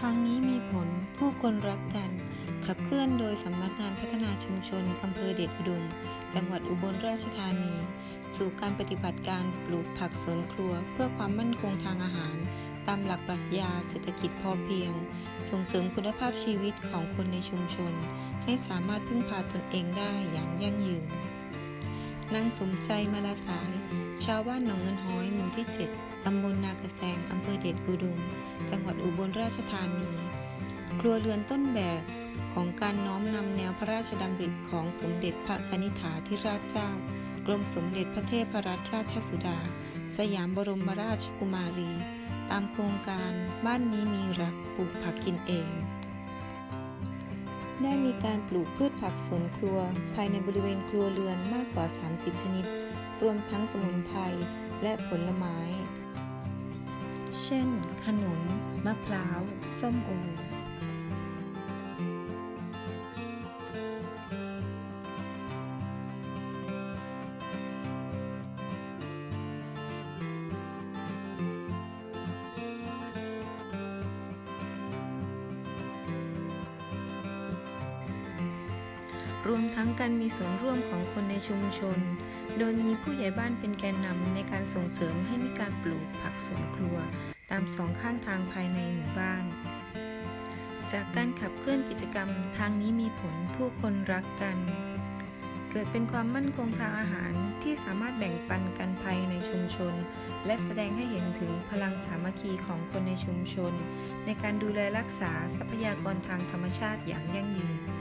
ทางนี้มีผลผู้คนรักกัน ขับเคลื่อนโดยสำนักงานพัฒนาชุมชนอำเภอเดชอุดม จังหวัดอุบลราชธานี สู่การปฏิบัติการปลูกผักสวนครัว เพื่อความมั่นคงทางอาหาร ตามหลักปรัชญาเศรษฐกิจพอเพียง ส่งเสริมคุณภาพชีวิตของคนในชุมชน ให้สามารถพึ่งพาตนเองได้อย่างยั่งยืน นางสมใจมาลาสาย ชาวบ้านหนองเงินห้อยหมู่ที่ 7 ตำบลนากระแซงอำเภอเดชอุดม จังหวัดอุบลราชธานี ครัวเรือนต้นแบบของการน้อมนำแนวพระราชดำริของสมเด็จพระกนิษฐาธิราชเจ้า กรมสมเด็จพระเทพรัตนราชสุดา สยามบรมราชกุมารี ตามโครงการบ้านนี้มีรักปลูกผักกินเอง ได้มีการปลูกพืชผักสวนครัว ภายในบริเวณครัวเรือนมากกว่า 30 ชนิด รวมทั้งสมุนไพรและผลไม้ เช่น ขนุนมะพร้าว ส้มโอ รวมทั้งการมีส่วนร่วมของคนในชุมชน โดยมีผู้ใหญ่บ้านเป็นแกนนำในการส่งเสริมให้มีการปลูกผักสวนครัว ตามสองข้างทางภายในหมู่บ้าน จากการขับเคลื่อนกิจกรรมทางนี้มีผลผู้คนรักกัน เกิดเป็นความมั่นคงทางอาหารที่สามารถแบ่งปันกันภายในชุมชน และแสดงให้เห็นถึงพลังสามัคคีของคนในชุมชน ในการดูแลรักษาทรัพยากรทางธรรมชาติอย่างยั่งยืน